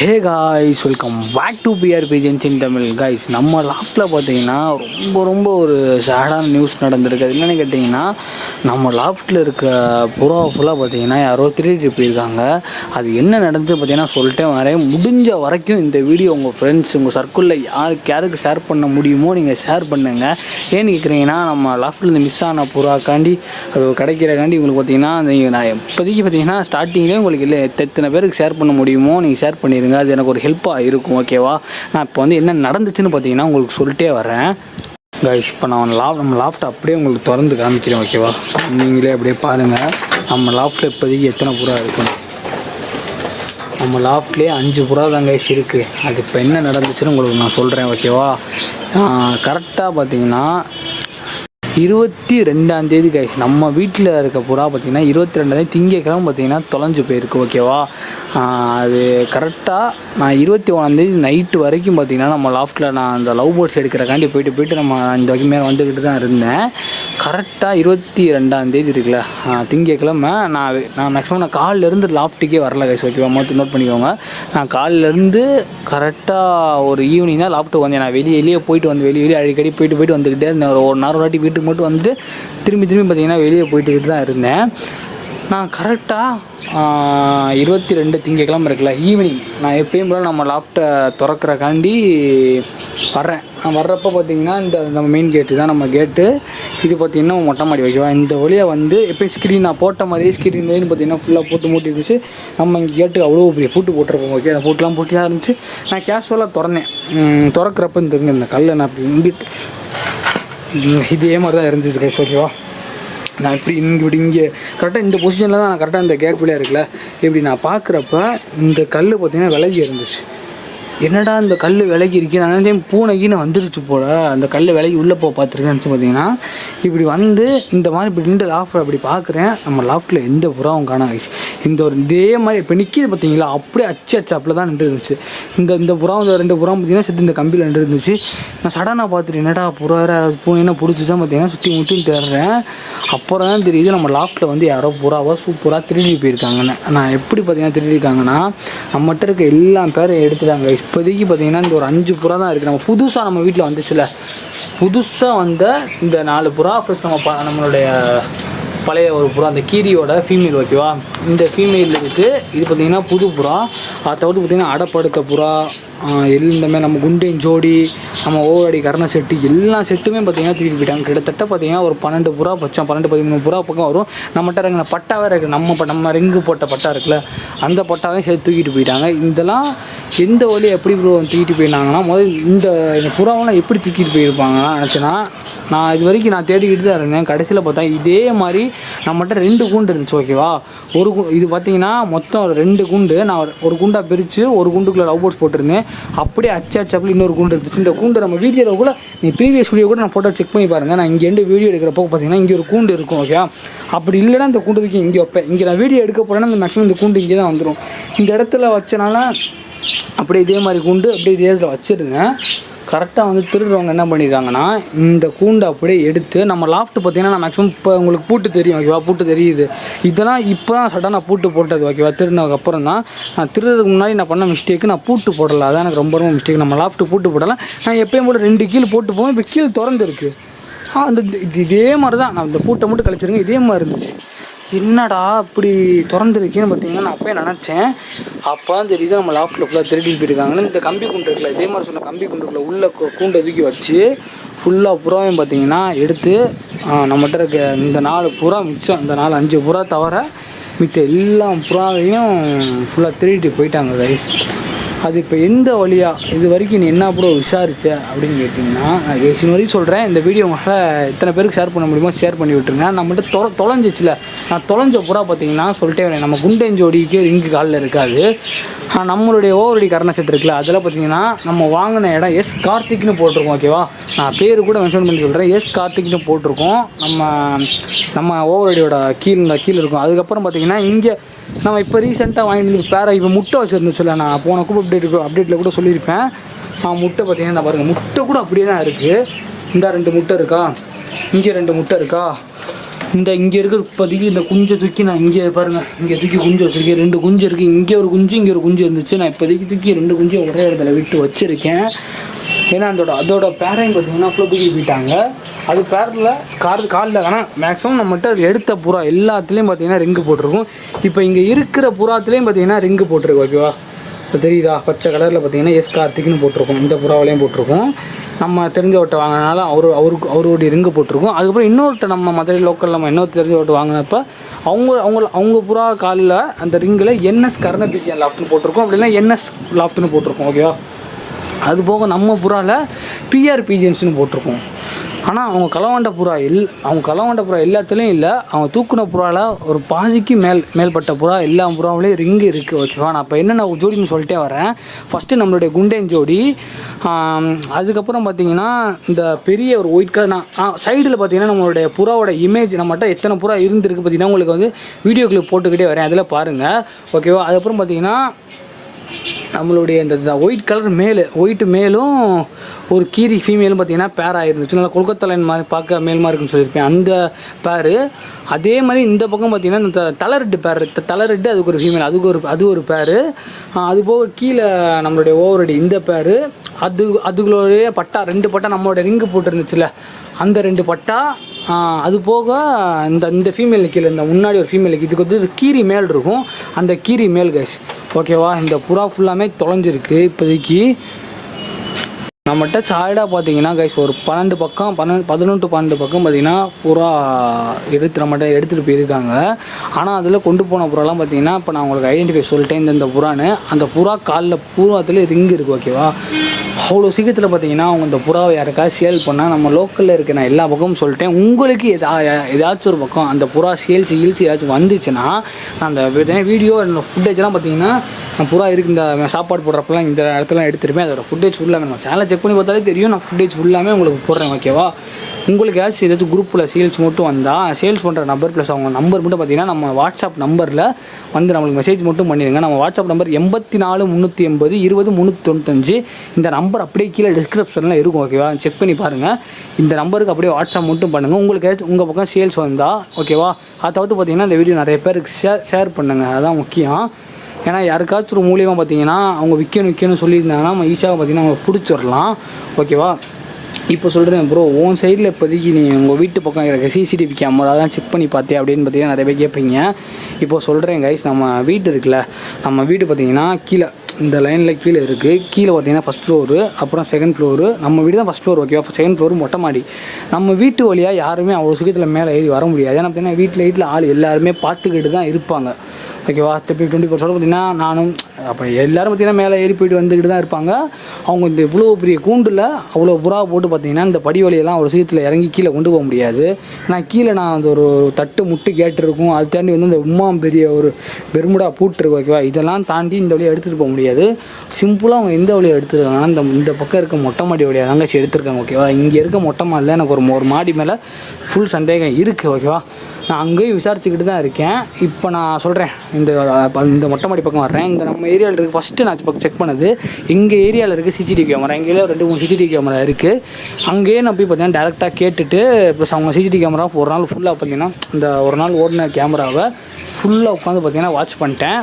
Hey guys welcome back to PRP Jensin Tamil guys நம்ம லாஸ்ட்டில் பார்த்தீங்கன்னா ரொம்ப ரொம்ப ஒரு சேடான நியூஸ் நடந்திருக்கு. அது என்னென்னு கேட்டிங்கன்னா நம்ம லாஃப்ட்டில் இருக்க புறா ஃபுல்லாக பார்த்தீங்கன்னா யாரோ திருடிட்டு போயிருக்காங்க. அது என்ன நடந்துச்சு பார்த்தீங்கன்னா சொல்லிட்டே வரேன். முடிஞ்ச வரைக்கும் இந்த வீடியோ உங்கள் ஃப்ரெண்ட்ஸ் உங்கள் சர்க்கிளில் யாருக்கு யாருக்கு ஷேர் பண்ண முடியுமோ நீங்கள் ஷேர் பண்ணுங்கள் ஏன்னு கேட்குறீங்கன்னா நம்ம லாஃப்ட்லேருந்து மிஸ் ஆன புறாக்காண்டி அது கிடைக்கிறக்காண்டி உங்களுக்கு பார்த்தீங்கன்னா அந்த நான் இப்போதைக்கு பார்த்தீங்கன்னா ஸ்டார்டிங்லேயே உங்களுக்கு இல்லை எத்தனை பேருக்கு ஷேர் பண்ண முடியுமோ நீங்கள் ஷேர் பண்ணிடுங்க அது எனக்கு ஒரு ஹெல்ப்பாக இருக்கும் ஓகேவா நான் இப்போ வந்து என்ன நடந்துச்சுன்னு பார்த்தீங்கன்னா உங்களுக்கு சொல்லிட்டே வரேன் கைஸ் இப்போ நான் லாப் நம்ம லாஃப்ட் அப்படியே உங்களுக்கு திறந்து காமிக்கிறேன் ஓகேவா நீங்களே அப்படியே பாருங்கள் நம்ம லாஃப்ட்டில் இப்போதைக்கு எத்தனை புறா இருக்கும் நம்ம லாஃப்ட்லேயே அஞ்சு புறா தான் கைஸ் இருக்குது அது இப்போ என்ன நடந்துச்சுன்னு உங்களுக்கு நான் சொல்கிறேன் ஓகேவா கரெக்டாக பார்த்தீங்கன்னா இருபத்தி ரெண்டாம் தேதி கைஸ் நம்ம வீட்டில் இருக்க புறா பார்த்தீங்கன்னா இருபத்தி ரெண்டாந்தேதி திங்கக்கிழமை பார்த்தீங்கன்னா தொலைஞ்சு போயிருக்கு ஓகேவா அது கரெக்டாக நான் இருபத்தி ஒன்றாந்தேதி நைட்டு வரைக்கும் பார்த்தீங்கன்னா நம்ம லாஃப்ட்டில் நான் அந்த லவ் பேர்ட்ஸ் எடுக்கிறக்காண்டி போயிட்டு போயிட்டு நம்ம இந்த வரைக்கும் மேலே வந்துக்கிட்டு தான் இருந்தேன். கரெக்டாக இருபத்தி ரெண்டாந்தேதி இருக்குல்ல திங்கக்கிழமை நான் நான் மேக்ஸிமம் நான் காலிலேருந்து லாஃப்ட்டுக்கே வரல கைஸ் ஓகேவா மொத்தம் நோட் பண்ணிக்கோங்க. நான் காலிலேருந்து கரெக்டாக ஒரு ஈவினிங் தான் லாஃப்ட்டு வந்தேன். நான் வெளியே வெளியே போயிட்டு வந்து வெளியே வெளியே அடிக்கடி போயிட்டு போயிட்டு வந்துக்கிட்டே இருந்தேன். ஒரு ஒரு நேரம் வாட்டி வீட்டுக்கு மட்டும் வந்துட்டு திரும்பி திரும்பி பார்த்தீங்கன்னா வெளியே போயிட்டுக்கிட்டு தான் இருந்தேன். நான் கரெக்டாக இருபத்தி ரெண்டு திங்கக்கிழமை இருக்குல்ல ஈவினிங் நான் எப்பயும் போல நம்ம லாஃப்ட்டை திறக்கறக்காண்டி வர்றேன். நான் வர்றப்போ பார்த்தீங்கன்னா இந்த நம்ம மெயின் கேட்டு தான் நம்ம கேட்டு இது பார்த்தீங்கன்னா மொட்டை மாடி வைக்கவா இந்த வழியாக வந்து எப்போயும் ஸ்க்ரீன் நான் போட்ட மாதிரியே ஸ்க்ரீன் பார்த்தீங்கன்னா ஃபுல்லாக போட்டு மூட்டி இருந்துச்சு. நம்ம இங்கே கேட்டு அவ்வளோ பெரிய பூட்டு போட்டிருப்போம் ஓகே அந்த பூட்டெலாம் போட்டி தான் இருந்துச்சு. நான் கேஷுவலாக திறந்தேன். திறக்கிறப்ப இந்த இந்த கல்லை நான் அப்படி இங்கிட்டு இதே மாதிரி தான் இருந்துச்சு கைஸ் ஓகேவா நான் இப்படி இங்கே இப்படி இங்கே. கரெக்டாக இந்த பொசிஷனில் தான் நான் கரெக்டாக இந்த கேப் வழியாக இருக்குல்ல. இப்படி நான் பார்க்குறப்ப இந்த கல் பார்த்தீங்கன்னா விலகி இருந்துச்சு. என்னடா இந்த கல் விலகி இருக்கு? நான் நினைச்சேன் பூனைக்குன்னு வந்துருச்சு போல. அந்த கல் விலகி உள்ளே போக நினச்சி பார்த்தீங்கன்னா இப்படி வந்து இந்த மாதிரி இப்படி நின்று லாஃப்ட் அப்படி பார்க்குறேன் நம்ம லாஃப்ட்டில் எந்த புறாவும் காணாம ஆயிடுச்சு இந்த ஒரு இதே மாதிரி இப்போ நிற்கிது பார்த்தீங்களா அப்படியே அச்சு அச்சாப்பில் தான் நின்று இருந்துச்சு. இந்த இந்த புறம் இந்த ரெண்டு புறம் பார்த்தீங்கன்னா செத்து இந்த கம்பியில் நின்று இருந்துச்சு. நான் சடனாக பார்த்துட்டு என்னடா புறா வேறு பூனைன்னா பிடிச்சி தான் பார்த்தீங்கன்னா சுற்றி முற்றி தேடுறேன். அப்புறம் தான் தெரியுது நம்ம லாஃப்ட்டில் வந்து யாரோ புறாவோ சூப்பராக திருடி போயிருக்காங்கன்னு. நான் எப்படி பார்த்தீங்கன்னா திருடிருக்காங்கன்னா நம்மகிட்ட இருக்க எல்லா பேரும் எடுத்துட்டாங்க இப்போதைக்கு பார்த்தீங்கன்னா இந்த ஒரு அஞ்சு புறா தான் இருக்குது. நம்ம புதுசாக நம்ம வீட்டில் வந்துச்சுல. புதுசாக வந்த இந்த நாலு புறா ஃபஸ்ட் நம்ம ப நம்மளுடைய பழைய ஒரு புறா அந்த கீரியோட ஃபீமேல் ஓகேவா இந்த ஃபீமேல் இருக்குது இது பார்த்தீங்கன்னா புது புறா. அதை தவிர்த்து பார்த்தீங்கன்னா அடப்படுத்த புறா ஆஹ் நம்ம குண்டின் ஜோடி நம்ம ஓவடி கரண செட்டு எல்லா செட்டுமே பார்த்தீங்கன்னா தூக்கிட்டு போயிட்டாங்க. கிட்டத்தட்ட பார்த்தீங்கன்னா ஒரு பன்னெண்டு புறா பச்சம் பன்னெண்டு பதிமூணு புறா பக்கம் வரும். நம்மகிட்ட இறங்கின பட்டாவே இருக்குது நம்ம ப- நம்ம ரிங்கு போட்ட பட்டா இருக்குல்ல. அந்த பட்டாவே சேர்த்து தூக்கிட்டு போயிட்டாங்க. இதெல்லாம் எந்த வழியை எப்படி ப்ரோ தூக்கிட்டு போயிருந்தாங்கன்னா முதல் இந்த இந்த புறாவெல்லாம் எப்படி தூக்கிட்டு போயிருப்பாங்கன்னா நினச்சேன்னா நான் இது வரைக்கும் நான் தேடிக்கிட்டு தான் இருந்தேன். கடைசியில் பார்த்தா இதே மாதிரி நம்மகிட்ட ரெண்டு கூண்டு இருந்துச்சு ஓகேவா ஒரு கு இது பார்த்தீங்கன்னா மொத்தம் ஒரு ரெண்டு குண்டு. நான் ஒரு- ஒரு குண்டாக பிரித்து ஒரு குண்டுக்குள்ளே லவ் போட்ஸ் போட்டிருந்தேன். அப்படியே அச்சு அச்சாப்பில் இன்னொரு குண்டு இருந்துச்சு. இந்த கூண்டு நம்ம வீடியோவில் கூட நீ ப்ரீவியஸ் வீடியோ கூட நான் ஃபோட்டோ செக் பண்ணி பாருங்கள் நான் இங்கேருந்து வீடியோ எடுக்கிறப்போ பார்த்தீங்கன்னா இங்கே ஒரு கூண்டு இருக்கும் ஓகே அப்படி இல்லைன்னா இந்த கூண்டு தூக்கி இங்கே வைப்பேன். இங்கே நான் வீடியோ எடுக்க போகிறேன்னா இந்த மேக்ஸிமம் இந்த கூண்டு இங்கே தான் வந்துடும் இந்த இடத்துல வச்சனால அப்படியே இதே மாதிரி கூண்டு அப்படியே இதே இதில் வச்சிருந்தேன் கரெக்டாக வந்து திருடுறவங்க என்ன பண்ணியிருக்காங்கன்னா இந்த கூண்டை அப்படியே எடுத்து நம்ம லாஃப்ட் பார்த்தீங்கன்னா நான் மேக்ஸிமம் இப்போ உங்களுக்கு பூட்டு தெரியும் ஓகேவா பூட்டு தெரியுது. இதெல்லாம் இப்போ தான் சடனாக பூட்டு போட்டது ஓகேவா திருடினதுக்கு அப்புறம் தான் நான் திருடுறதுக்கு முன்னாடி நான் பண்ண மிஸ்டேக்கு நான் பூட்டு போடலை. அதான் எனக்கு ரொம்ப ரொம்ப மிஸ்டேக் நம்ம லாஃப்ட் பூட்டு போடலாம் நான் எப்பயும் போல ரெண்டு கீழ் போட்டு போவேன் இப்போ கீழ் திறந்துருக்கு. அந்த இது இதே மாதிரி தான் நான் இந்த பூட்டை மட்டும் கழிச்சிருங்க இதே மாதிரி இருந்துச்சு. என்னடா அப்படி திறந்துருக்கேன்னு பார்த்தீங்கன்னா நான் அப்போயே நினச்சேன். அப்போ தான் தெரியுது நம்ம லாஃப்ட்டில் ஃபுல்லாக திருடிட்டு போயிருக்காங்கன்னு. இந்த கம்பி குண்டு இருக்கல இதே மாதிரி சொன்ன கம்பி குண்டுக்குள்ள உள்ளே கூண்டை தூக்கி வச்சு ஃபுல்லாக புறாவையும் பார்த்தீங்கன்னா எடுத்து நம்மகிட்ட இருக்க இந்த நாலு புறா மிச்சம் இந்த நாலு அஞ்சு புறா தவிர மித்த எல்லா புறாவையும் ஃபுல்லாக திருடிட்டு போயிட்டாங்க கைஸ் அது இப்போ எந்த வழியா இது வரைக்கும் நீ என்ன ப்ரோ விசாரிச்ச அப்படின்னு கேட்டிங்கன்னா நான் ஏசின் வரைக்கும் சொல்கிறேன் இந்த வீடியோ உங்களால் எத்தனை பேருக்கு ஷேர் பண்ண முடியுமோ ஷேர் பண்ணி விட்டுருங்க. நம்மகிட்ட தொலை தொலைஞ்சிச்சுல. நான் தொலைஞ்ச புறா பார்த்தீங்கன்னா சொல்லிட்டே வரேன். நம்ம குண்டேஞ்சோடிக்கு ரிங்கு காலில் இருக்காது. ஆனால் நம்மளுடைய ஓவரடி கரண செட் இருக்குல்ல அதில் பார்த்தீங்கன்னா நம்ம வாங்கின இடம் எஸ் கார்த்திக்னு போட்டிருக்கோம் ஓகேவா நான் பேர் கூட மென்ஷன் பண்ணி சொல்கிறேன் எஸ் கார்த்திக்னு போட்டிருக்கோம். நம்ம நம்ம ஓவரடியோட கீழ் கீழே இருக்கும். அதுக்கப்புறம் பார்த்தீங்கன்னா இங்கே நம்ம இப்போ ரீசெண்டாக வாங்கிட்டு வந்து பேரை இப்போ முட்டை வச்சுருந்துச்சுல நான் போன கூட அப்டேட் அப்டேட்டில் கூட சொல்லியிருப்பேன். ஆ முட்டை பார்த்தீங்கன்னா இந்த பாருங்கள் முட்டை கூட அப்படியே தான் இருக்குது இந்த ரெண்டு முட்டை இருக்கா? இங்கே ரெண்டு முட்டை இருக்கா? இந்த இங்கே இருக்கிற இப்போதைக்கு இந்த குஞ்சை தூக்கி நான் இங்கே பாருங்கள் இங்கே தூக்கி குஞ்சு வச்சுருக்கேன். ரெண்டு குஞ்சு இருக்குது இங்கே ஒரு குஞ்சு இங்கே ஒரு குஞ்சு இருந்துச்சு. நான் இப்போதைக்கு தூக்கி ரெண்டு குஞ்சு ஒரே இடத்துல விட்டு வச்சுருக்கேன். ஏன்னா அதோட அதோட பேரையும் பார்த்தீங்கன்னா அவ்வளோ தூக்கி போயிட்டாங்க. அது பேரில் கார் காலில் ஆனால் மேக்ஸிமம் நம்மகிட்ட அது எடுத்த புறா எல்லாத்துலேயும் பார்த்தீங்கன்னா ரிங்கு போட்டிருக்கும். இப்போ இங்கே இருக்கிற புறாத்துலேயும் பார்த்தீங்கன்னா ரிங்கு போட்டிருக்கு ஓகேவா இப்போ தெரியுதா? பச்சை கலரில் பார்த்தீங்கன்னா எஸ் கார்த்திக்னு போட்டிருக்கோம். இந்த புறாவிலையும் போட்டிருக்கோம். நம்ம தெரிஞ்சவட்ட வாங்கினால அவர் அவருக்கு அவருடைய ரிங்கு போட்டிருக்கோம். அதுக்கப்புறம் இன்னொருத்த நம்ம மதுரை லோக்கல் நம்ம இன்னொரு தெரிஞ்சவட்ட வாங்கினப்ப அவங்க அவங்க அவங்க புறா காலில் அந்த ரிங்கில் என்எஸ் கர்ணபிஜியன் லாஃப்ட்னு போட்டிருக்கோம். அப்படின்னா என்எஸ் லாஃப்ட்னு போட்டிருக்கோம் ஓகேவா அது போக நம்ம புறாவில் பிஆர் பிஜிஎன்ஸ்னு போட்டிருக்கோம். ஆனால் அவங்க களவாண்ட புறா எல் அவங்க களவாண்ட புறா எல்லாத்துலேயும் இல்லை அவங்க தூக்குன புறாவில் ஒரு பாதிக்கு மேல் மேல்பட்ட புறா எல்லா புறாவிலையும் ரிங்கு இருக்குது ஓகேவா நான் இப்போ என்னென்ன ஜோடின்னு சொல்லிட்டே வரேன். ஃபஸ்ட்டு நம்மளுடைய குண்டேன் ஜோடி. அதுக்கப்புறம் பார்த்தீங்கன்னா இந்த பெரிய ஒரு ஒயிட் கலர் நான் சைடில் பார்த்தீங்கன்னா நம்மளுடைய புறாவோட இமேஜ் நம்மகிட்ட எத்தனை புறா இருந்திருக்கு பார்த்தீங்கன்னா உங்களுக்கு வந்து வீடியோ கிளிப் போட்டுக்கிட்டே வரேன் அதில் பாருங்கள் ஓகேவா அதுக்கப்புறம் பார்த்தீங்கன்னா நம்மளுடைய இந்த ஒயிட் கலர் மேலே ஒயிட் மேலும் ஒரு கீரி ஃபீமேலும் பார்த்தீங்கன்னா பேர் ஆயிருந்துச்சு. நல்லா கொல்கத்தா லைன் மாதிரி பார்க்க மேல் மாதிரி இருக்குன்னு சொல்லியிருக்கேன். அந்த பேர் அதே மாதிரி இந்த பக்கம் பார்த்தீங்கன்னா இந்த தலரெட்டு பேர் தலரெட்டு அதுக்கு ஒரு ஃபீமேல் அதுக்கு ஒரு அது ஒரு பேர் அது போக கீழே நம்மளுடைய ஓவரடி இந்த பேர் அது அதுகளுடைய பட்டா ரெண்டு பட்டா நம்மளோட ரிங்கு போட்டுருந்துச்சுல அந்த ரெண்டு பட்டா அது போக இந்த இந்த ஃபீமேல் கீழே இந்த முன்னாடி ஒரு ஃபீமேல் இதுக்கு வந்து கீரி மேல் இருக்கும். அந்த கீரி மேல் கேஷ் ஓகேவா? இந்த புறா ஃபுல்லாமே தொலைஞ்சிருக்கு இப்போதைக்கு. நம்மகிட்ட சாய்டாக பார்த்தீங்கன்னா கைஸ் ஒரு பன்னெண்டு பக்கம் பன்னெண்டு பதினொன்று பன்னெண்டு பக்கம் பார்த்தீங்கன்னா புறா எடுத்து நம்மகிட்ட எடுத்துகிட்டு போயிருக்காங்க. ஆனால் அதில் கொண்டு போன புறாலாம் பார்த்தீங்கன்னா இப்போ நான் உங்களுக்கு ஐடென்டிஃபை சொல்லிட்டேன் இந்த இந்த புறான்னு. அந்த புறா காலில் பூர்வத்தில் ரிங் இருக்குது ஓகேவா அவ்வளோ சீக்கிரத்தில் பார்த்தீங்கன்னா அவங்க இந்த புறாவை யாருக்காவது சேல் பண்ணால் நம்ம லோக்கலில் இருக்க நான் எல்லா பக்கமும் சொல்லிட்டேன். உங்களுக்கு எதா ஏதாச்சும் ஒரு பக்கம் அந்த புறா சேல்ஸ் ஹீல்ஸ் ஏதாச்சும் வந்துச்சுன்னா அந்த வீடியோ ஃபுட்டேஜ்லாம் பார்த்தீங்கன்னா நான் புறா இருக்கு இந்த சாப்பாடு போடுறப்பெல்லாம் இந்த இடத்துலாம் எடுத்துருப்பேன். அதோட ஃபுட்டேஜ் ஃபுல்லாமே நம்ம சேனலை செக் பண்ணி பார்த்தாலே தெரியும். நான் ஃபுட்டேஜ் ஃபுல்லாமே உங்களுக்கு போடுறேன் ஓகேவா உங்களுக்கு ஏதாச்சும் ஏதாச்சும் குரூப்பில் சேல்ஸ் மட்டும் வந்தால் சேல்ஸ் பண்ணுற நம்பர் ப்ளஸ் அவங்க நம்பர் மட்டும் பார்த்தீங்கன்னா நம்ம வாட்ஸ்அப் நம்பரில் வந்து நம்மளுக்கு மெசேஜ் மட்டும் பண்ணிடுங்க. நம்ம வாட்ஸ்அப் நம்பர் எண்பத்தி நாலு முந்நூற்றி எண்பது இருபது முந்நூற்றி தொண்ணூத்தஞ்சு. இந்த நம்பர் அப்படியே கீழே டிஸ்கிரிப்ஷனில் இருக்கும் ஓகேவா செக் பண்ணி பாருங்கள் இந்த நம்பருக்கு அப்படியே வாட்ஸ்அப் மட்டும் பண்ணுங்கள் உங்களுக்கு ஏதாச்சும் உங்கள் பக்கம் சேல்ஸ் வந்தால் ஓகேவா அதை தவிர்த்து பார்த்தீங்கன்னா இந்த வீடியோ நிறைய பேருக்கு ஷேர் ஷேர் பண்ணுங்கள் அதுதான் முக்கியம். ஏன்னா யாருக்காச்சும் ஒரு மூலியமாக பார்த்தீங்கன்னா அவங்க விற்கணும் விற்கணும்னு சொல்லியிருந்தாங்கன்னா நம்ம ஈஸியாக பார்த்தீங்கன்னா அவங்க பிடிச்சிடலாம். ஓகேவா இப்போ சொல்கிறேன் ப்ரோ உன் சைடில் இப்போதைக்கு நீ உங்கள் வீட்டு பக்கம் இருக்க சிசிடிவி கேமரா தான் செக் பண்ணி பார்த்தே அப்படின்னு பார்த்தீங்கன்னா நிறைய பேர் கேட்பீங்க. இப்போ சொல்கிறேன் கைஸ் நம்ம வீடு இருக்குல்ல நம்ம வீடு பார்த்தீங்கன்னா கீழே இந்த லைனில் கீழே இருக்குது கீழே பார்த்தீங்கன்னா ஃபஸ்ட் ஃப்ளோரு அப்புறம் செகண்ட் ஃப்ளோரு நம்ம வீடு தான் ஃபஸ்ட் ஃப்ளோர் ஓகேவா செகண்ட் ஃப்ளோர் மொட்டை மாடி. நம்ம வீட்டு வழியாக யாருமே அவ்வளோ சுகத்தில் மேலே ஏறி வர முடியாது. ஏன்னா பார்த்தீங்கன்னா வீட்டில் வீட்டில் ஆள் எல்லாருமே பார்த்துக்கிட்டு தான் இருப்பாங்க. ஓகேவா? திருப்பி டுவெண்ட்டி ஃபோர் சொல்ல பார்த்தீங்கன்னா நானும் அப்போ எல்லோரும் பார்த்தீங்கன்னா மேலே ஏறி போயிட்டு வந்துக்கிட்டு தான் இருப்பாங்க. அவங்க இந்த இவ்வளோ பெரிய கூண்டில் அவ்வளோ புறா போட்டு பார்த்தீங்கன்னா இந்த படி வழியெல்லாம் ஒரு சீத்தில் இறங்கி கீழே கொண்டு போக முடியாது. நான் கீழே நான் அந்த ஒரு தட்டு முட்டு கேட்டிருக்கும் அது தாண்டி வந்து இந்த உமா பெரிய ஒரு பெருமுடா பூட்டிருக்கு ஓகேவா? இதெல்லாம் தாண்டி இந்த வழியை எடுத்துகிட்டு போக முடியாது. சிம்பிளாக அவங்க எந்த வழியை எடுத்துருக்காங்கன்னா இந்த இந்த பக்கம் இருக்க மொட்டை மாடி வழியாக தங்கச்சி எடுத்திருக்காங்க ஓகேவா? இங்கே இருக்க மொட்டை மாடியில் எனக்கு ஒரு ஒரு மாடி மேலே ஃபுல் சந்தேகம் இருக்குது ஓகேவா? நான் அங்கேயும் விசாரிச்சுக்கிட்டு தான் இருக்கேன். இப்போ நான் சொல்கிறேன் இந்த இந்த மொட்டை மாடி பக்கம் வர்றேன். இந்த நம்ம ஏரியாவில் இருக்குது ஃபஸ்ட்டு நான் பக்கம் செக் பண்ணது. எங்கள் ஏரியாவில் இருக்குது சிசிடிவி கேமரா எங்கேயோ ரெண்டு மூணு சிசிடிவி கேமரா இருக்குது அங்கேயே நான் போய் பார்த்தீங்கன்னா டேரெக்டாக கேட்டுட்டு ப்ளஸ் அவங்க சிசிடிவி கேமரா ஒரு நாள் ஃபுல்லாக பார்த்தீங்கன்னா இந்த ஒரு நாள் ஓடின கேமராவை ஃபுல்லாக உட்காந்து பார்த்தீங்கன்னா வாட்ச் பண்ணிட்டேன்.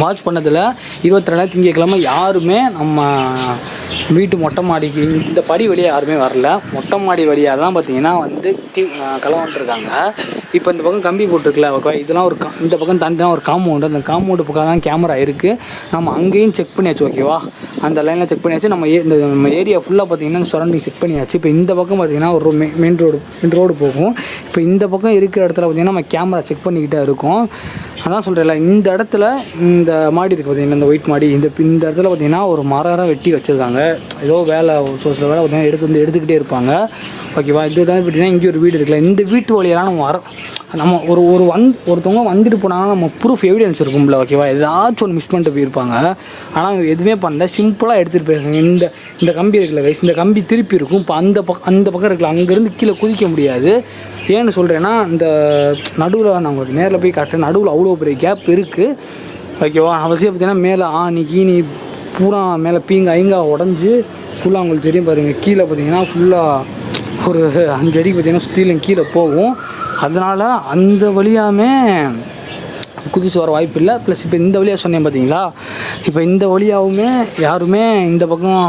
வாட்ச் பண்ணதில் இருபத்தி ரெண்டாயிரம் திங்கக்கிழமை யாருமே நம்ம வீட்டு மொட்டை மாடிக்கு இந்த படி வழியாக யாருமே வரல. மொட்டை மாடி வழியாக தான் பார்த்தீங்கன்னா வந்து தீ களவாண்டுருக்காங்க இப்போ இந்த பக்கம் கம்பி போட்டிருக்கல ஓகே இதெல்லாம் ஒரு இந்த பக்கம் தாண்டி தான் ஒரு காம்பவுண்டு அந்த காம்பவுண்டு பக்கம் தான் கேமரா இருக்குது நம்ம அங்கேயும் செக் பண்ணியாச்சு ஓகேவா அந்த லைனில் செக் பண்ணியாச்சு. நம்ம ஏ- இந்த நம்ம ஏரியா ஃபுல்லாக பார்த்தீங்கன்னா சரௌண்டிங் செக் பண்ணியாச்சு. இப்போ இந்த பக்கம் பார்த்தீங்கன்னா ஒரு மெ மெயின் ரோடு மெயின் ரோடு போகும். இப்போ இந்த பக்கம் இருக்கிற இடத்துல பார்த்தீங்கன்னா நம்ம கேமரா செக் பண்ணிக்கிட்டே இருக்கும். அதான் சொல்கிறேன்ல இந்த இடத்துல இந்த மாடி இருக்குது பார்த்தீங்கன்னா இந்த ஒயிட் மாடி இந்த இந்த இடத்துல பார்த்தீங்கன்னா ஒரு மரம் வெட்டி வச்சுருக்காங்க. ஏதோ வேலை ஒரு சில வேலை பார்த்தீங்கன்னா எடுத்து வந்து எடுத்துக்கிட்டே இருப்பாங்க. ஓகேவா இது தான் பார்த்தீங்கன்னா இங்கே ஒரு வீடு இருக்குல்ல இந்த வீட்டு வழியெல்லாம் நம்ம வர நம்ம ஒரு ஒரு வந் ஒருத்தவங்க வந்துட்டு போனாங்கன்னா நம்ம ப்ரூஃப் எவிடன்ஸ் இருக்கும்ல ஓகேவா ஏதாச்சும் ஒன்று மிஸ் பண்ணிட்டு போயிருப்பாங்க. ஆனால் அவங்க எதுவுமே பண்ணல. சிம்பிளாக எடுத்துகிட்டு போயிருக்காங்க. இந்த இந்த கம்பி இருக்குல்ல கைஸ் இந்த கம்பி திருப்பி இருக்கும். இப்போ அந்த பக்கம் அந்த பக்கம் இருக்குல்ல அங்கேருந்து கீழே குதிக்க முடியாது. ஏன்னு சொல்கிறேன்னா இந்த நடுவில் நான் உங்களுக்கு நேரில் போய் காட்டுறேன். நடுவில் அவ்வளோ பெரிய கேப் இருக்குது ஓகேவா அவசியம் பார்த்தீங்கன்னா மேலே ஆணி கீனி பூரா மேலே பீங்க ஐங்கா உடஞ்சி ஃபுல்லாக உங்களுக்கு தெரியும் பாருங்கள் கீழே பார்த்தீங்கன்னா ஃபுல்லாக ஒரு அஞ்சு அடிக்கு பார்த்தீங்கன்னா ஸ்டீலிங் கீழே போகும். அதனால் அந்த வழியாமே குதிச்சு வர வாய்ப்பு இல்லை ப்ளஸ் இப்போ இந்த வழியாக சொன்னேன் பார்த்தீங்களா இப்போ இந்த வழியாகவுமே யாருமே இந்த பக்கம்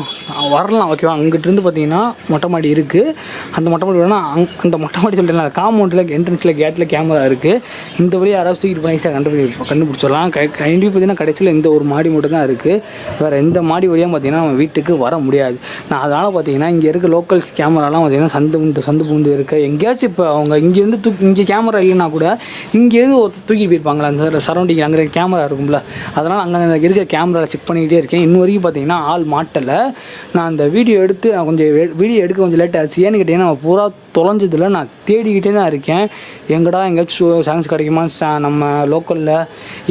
வரலாம் ஓகேவா அங்கிட்டிருந்து பார்த்தீங்கன்னா மொட்டை மாடி இருக்குது அந்த மொட்டை மாடி வேணால் அங் அந்த மொட்டை மாடி சொல்லிட்டேன் காம்பவுண்டில் என்ட்ரன்ஸில் கேட்டில் கேமரா இருக்குது இந்த வழியாக யாராவது தூக்கிட்டு போய் ஈஸியாக கண்டுபிடி கண்டுபிடிச்சிடலாம். கை கைண்டி பார்த்தீங்கன்னா கடைசியில் இந்த ஒரு மாடி மட்டும் தான் இருக்குது வேறு எந்த மாடி வழியாக பார்த்தீங்கன்னா நம்ம வீட்டுக்கு வர முடியாது. நான் அதனால் பார்த்தீங்கன்னா இங்கே இருக்க லோக்கல் கேமராலாம் பார்த்தீங்கன்னா சந்து பூந்து சந்து பூந்து இருக்க. எங்கேயாச்சும் இப்போ அவங்க இங்கேருந்து தூக்கி இங்கே கேமரா இல்லைன்னா கூட இங்கேருந்து ஒருத்தர் தூக்கி போயிருப்பாங்களா அந்த சரௌண்டிங் அங்கே இருக்க கேமரா இருக்கும்ல அதனால் அங்கே இருக்க கேமராவில் செக் பண்ணிக்கிட்டே இருக்கேன். இன்ன வரைக்கும் பார்த்தீங்கன்னா ஆள் மாட்டலை. நான் அந்த வீடியோ எடுத்து நான் கொஞ்சம் வீடியோ எடுக்க கொஞ்சம் லேட் ஆச்சு. ஏன்னு கேட்டிங்கன்னா பூரா தொலைஞ்சதில் நான் தேடிக்கிட்டே தான் இருக்கேன். எங்கடா எங்கேயாச்சும் சான்ஸ் கிடைக்குமா? நம்ம லோக்கலில்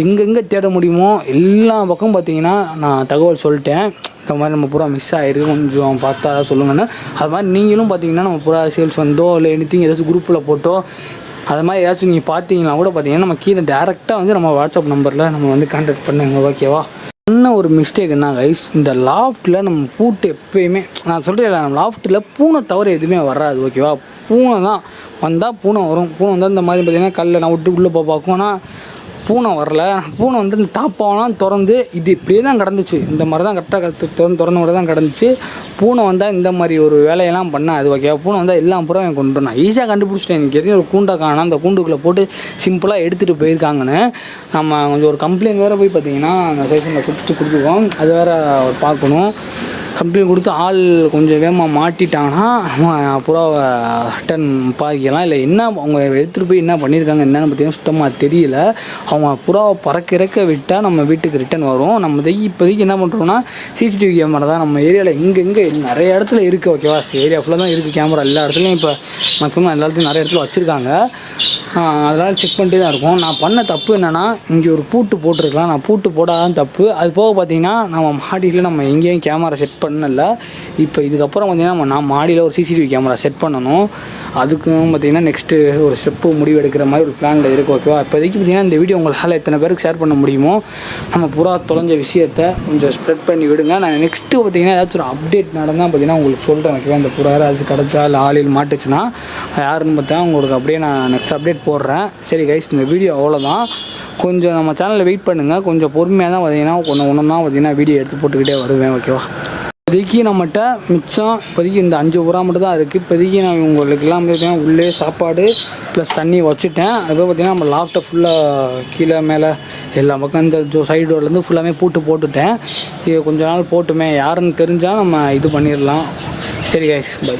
எங்கெங்கே தேட முடியுமோ? எல்லா பக்கம் பார்த்தீங்கன்னா நான் தகவல் சொல்லிட்டேன். இந்த மாதிரி நம்ம பூரா மிஸ் ஆயிருக்கு. கொஞ்சம் பார்த்தா சொல்லுங்கன்னு. அது மாதிரி நீங்களும் பார்த்தீங்கன்னா நம்ம பூரா சேல்ஸ் வந்தோ இல்லை எனித்திங் ஏதாச்சும் குரூப்பில் போட்டோ அது மாதிரி ஏதாச்சும் நீங்கள் பார்த்தீங்கன்னா கூட பார்த்தீங்கன்னா நம்ம கீழே டேரெக்டாக வந்து நம்ம வாட்ஸ்அப் நம்பரில் நம்ம வந்து கான்டாக்ட் பண்ணுங்க ஓகேவா என்ன ஒரு மிஸ்டேக் என்ன கைஸ் இந்த லாஃப்ட்டில் நம்ம பூட்டு எப்பயுமே நான் சொல்கிறேன் நம்ம லாஃப்ட்டில் பூனை தவிர எதுவுமே வராது ஓகேவா பூனை தான் வந்தால் பூனை வரும். பூனை வந்தால் இந்த மாதிரி பார்த்தீங்கன்னா கல்லை நான் விட்டு உள்ளே போய் பார்க்கும். ஆனால் பூனை வரல. பூனை வந்து இந்த தாப்பாவெல்லாம் திறந்து இது இப்படியே தான் கிடந்துச்சு. இந்த மாதிரி தான் கரெக்டாக திறந்து திறந்த மாதிரி தான் கிடந்துச்சு. பூனை வந்தால் இந்த மாதிரி ஒரு வேலையெல்லாம் பண்ணால் அது ஓகேவா பூனை வந்தால் எல்லாம் பூரா எனக்கு கொண்டு நான் ஈஸியாக கண்டுபிடிச்சிட்டேன். எனக்கு எரியும் ஒரு கூண்டை காணோம். அந்த கூண்டுக்குள்ளே போட்டு சிம்பிளாக எடுத்துகிட்டு போயிருக்காங்கன்னு. நம்ம கொஞ்சம் ஒரு கம்ப்ளைண்ட் வேறு போய் பார்த்தீங்கன்னா அந்த ஸ்டேஷனில் கொடுத்து கொடுத்துருக்கோம் அது வேறு பார்க்கணும். கம்ப்ளைண்ட் கொடுத்து ஆள் கொஞ்சம் வேகமாக மாட்டிட்டாங்கன்னா நம்ம புறாவை ரிட்டன் பாதிக்கலாம் இல்லை என்ன அவங்க எடுத்துகிட்டு போய் என்ன பண்ணியிருக்காங்க என்னன்னு பார்த்தீங்கன்னா சுத்தமாக தெரியல. அவங்க புறாவை பறக்க இறக்க விட்டால் நம்ம வீட்டுக்கு ரிட்டன் வரும். நம்ம இதை இப்போதைக்கு என்ன பண்ணுறோம்னா சிசிடிவி கேமரா தான். நம்ம ஏரியாவில் எங்கெங்கே நிறைய இடத்துல இருக்குது ஓகேவா ஏரியா ஃபுல்லாக தான் இருக்குது கேமரா எல்லா இடத்துலையும் இப்போ மேக்ஸிமம் எல்லா இடத்துலையும் நிறைய இடத்துல வச்சுருக்காங்க. அதனால் செக் பண்ணிட்டு தான் இருக்கும். நான் பண்ண தப்பு என்னென்னா இங்கே ஒரு பூட்டு போட்டிருக்கலாம். நான் பூட்டு போடாதான் தப்பு. அது போக பார்த்தீங்கன்னா நம்ம மாடியில் நம்ம எங்கேயும் கேமரா செட் பண்ணல. இப்போ இதுக்கப்புறம் பார்த்தீங்கன்னா நம்ம நான் மாடியில் ஒரு சிசிடிவி கேமரா செட் பண்ணணும். அதுக்கும் பார்த்தீங்கன்னா நெக்ஸ்ட்டு ஒரு ஸ்டெப்பு முடிவு எடுக்கிற மாதிரி ஒரு பிளானில் இருக்குது ஓகேவா இப்போதைக்கு பார்த்தீங்கன்னா இந்த வீடியோ உங்களால் எத்தனை பேருக்கு ஷேர் பண்ண முடியுமோ நம்ம பூரா தொலைஞ்ச விஷயத்த கொஞ்சம் ஸ்ப்ரெட் பண்ணி விடுங்க. நான் நெக்ஸ்ட்டு பார்த்தீங்கன்னா ஏதாச்சும் ஒரு அப்டேட் நடந்தால் பார்த்தீங்கன்னா உங்களுக்கு சொல்கிறேன் ஓகேவா இந்த புறா ஏதாச்சும் கிடச்சா இல்லை ஆளில் மாட்டுச்சுன்னா யாருன்னு பார்த்தா உங்களுக்கு அப்படியே நான் நெக்ஸ்ட் அப்டேட் போடுறேன். சரி கைஸ் இந்த வீடியோ அவ்வளோதான் கொஞ்சம் நம்ம சேனலில் வெயிட் பண்ணுங்கள் கொஞ்சம் பொறுமையாக தான் பார்த்தீங்கன்னா ஒன்று ஒன்று தான் பார்த்தீங்கன்னா வீடியோ எடுத்து போட்டுக்கிட்டே வருவேன் ஓகேவா இப்போதைக்கு நம்மகிட்ட மிச்சம் இப்போதைக்கு இந்த அஞ்சு உரா மட்டும் தான் இருக்குது இப்போதைக்கு நான் உங்களுக்கெல்லாம் பார்த்தீங்கன்னா உள்ளே சாப்பாடு ப்ளஸ் தண்ணி வச்சுட்டேன். அதுவும் பார்த்தீங்கன்னா நம்ம லாஃப்ட்டை ஃபுல்லாக கீழே மேலே எல்லா பக்கம் இந்த ஜோ சைடு டோர்லேருந்து ஃபுல்லாமே பூட்டு போட்டுட்டேன். இது கொஞ்ச நாள் போட்டுமே. யாருன்னு தெரிஞ்சால் நம்ம இது பண்ணிடலாம். சரி கைஸ் பை